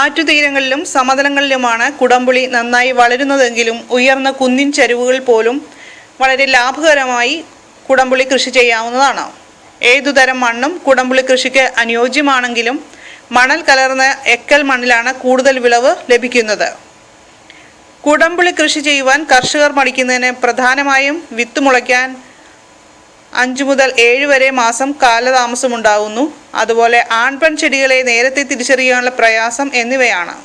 ആറ്റുതീരങ്ങളിലും സമതലങ്ങളിലുമാണ് കുടംപുളി നന്നായി വളരുന്നതെങ്കിലും ഉയർന്ന കുന്നിൻ ചരിവുകൾ പോലും വളരെ ലാഭകരമായി കുടംപുളി കൃഷി ചെയ്യാവുന്നതാണ്. ഏതുതരം മണ്ണും കുടംപുളി കൃഷിക്ക് അനുയോജ്യമാണെങ്കിലും മണൽ കലർന്ന എക്കൽ മണ്ണിലാണ് കൂടുതൽ വിളവ് ലഭിക്കുന്നത്. കുടംപുളി കൃഷി ചെയ്യുവാൻ കർഷകർ മടിക്കുന്നതിന് പ്രധാനമായും വിത്ത് മുളയ്ക്കാൻ അഞ്ചു മുതൽ ഏഴ് വരെ മാസം കാലതാമസമുണ്ടാകുന്നു അതുപോലെ ആൺപെൺ ചെടികളെ നേരത്തെ തിരിച്ചറിയാനുള്ള പ്രയാസം എന്നിവയാണ്.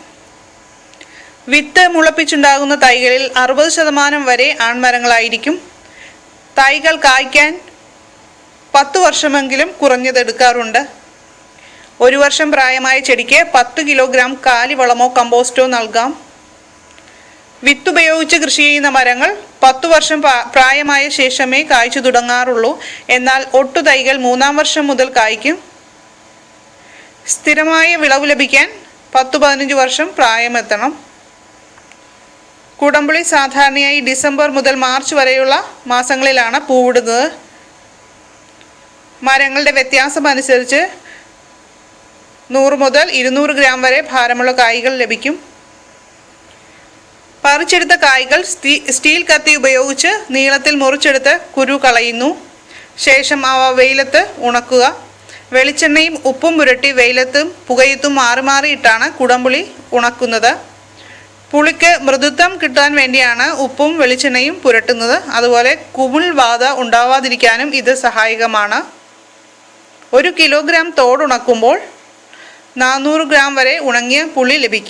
വിത്ത് മുളപ്പിച്ചുണ്ടാകുന്ന തൈകളിൽ അറുപത് ശതമാനം വരെ ആൺമരങ്ങളായിരിക്കും. തൈകൾ കായ്ക്കാൻ പത്ത് വർഷമെങ്കിലും കുറഞ്ഞതെടുക്കാറുണ്ട്. ഒരു വർഷം പ്രായമായ ചെടിക്ക് പത്ത് കിലോഗ്രാം കാലിവളമോ കമ്പോസ്റ്റോ നൽകാം. വിത്തുപയോഗിച്ച് കൃഷി ചെയ്യുന്ന മരങ്ങൾ പത്തു വർഷം പ്രായമായ ശേഷമേ കായ്ച്ചു തുടങ്ങാറുള്ളൂ. എന്നാൽ ഒട്ടു തൈകൾ മൂന്നാം വർഷം മുതൽ കായ്ക്കും. സ്ഥിരമായ വിളവ് ലഭിക്കാൻ പത്തു പതിനഞ്ച് വർഷം പ്രായമെത്തണം. കുടംപുളി സാധാരണയായി ഡിസംബർ മുതൽ മാർച്ച് വരെയുള്ള മാസങ്ങളിലാണ് പൂവിടുന്നത്. മരങ്ങളുടെ വ്യത്യാസം അനുസരിച്ച് നൂറ് മുതൽ ഇരുന്നൂറ് ഗ്രാം വരെ ഭാരമുള്ള കായ്കൾ ലഭിക്കും. പറിച്ചെടുത്ത കായ്കൾ സ്റ്റീൽ കത്തി ഉപയോഗിച്ച് നീളത്തിൽ മുറിച്ചെടുത്ത് കുരു കളയുന്നു. ശേഷം അവ വെയിലത്ത് ഉണക്കുക. വെളിച്ചെണ്ണയും ഉപ്പും പുരട്ടി വെയിലത്തും പുകയത്തും മാറി മാറിയിട്ടാണ് കുടംപുളി ഉണക്കുന്നത്. പുളിക്ക് മൃദുത്വം കിട്ടാൻ വേണ്ടിയാണ് ഉപ്പും വെളിച്ചെണ്ണയും പുരട്ടുന്നത്. അതുപോലെ കുമിൾ ബാധ ഉണ്ടാവാതിരിക്കാനും ഇത് സഹായകമാണ്. ഒരു കിലോഗ്രാം തോടുണക്കുമ്പോൾ നാനൂറ് ഗ്രാം വരെ ഉണങ്ങിയ പുളി ലഭിക്കും.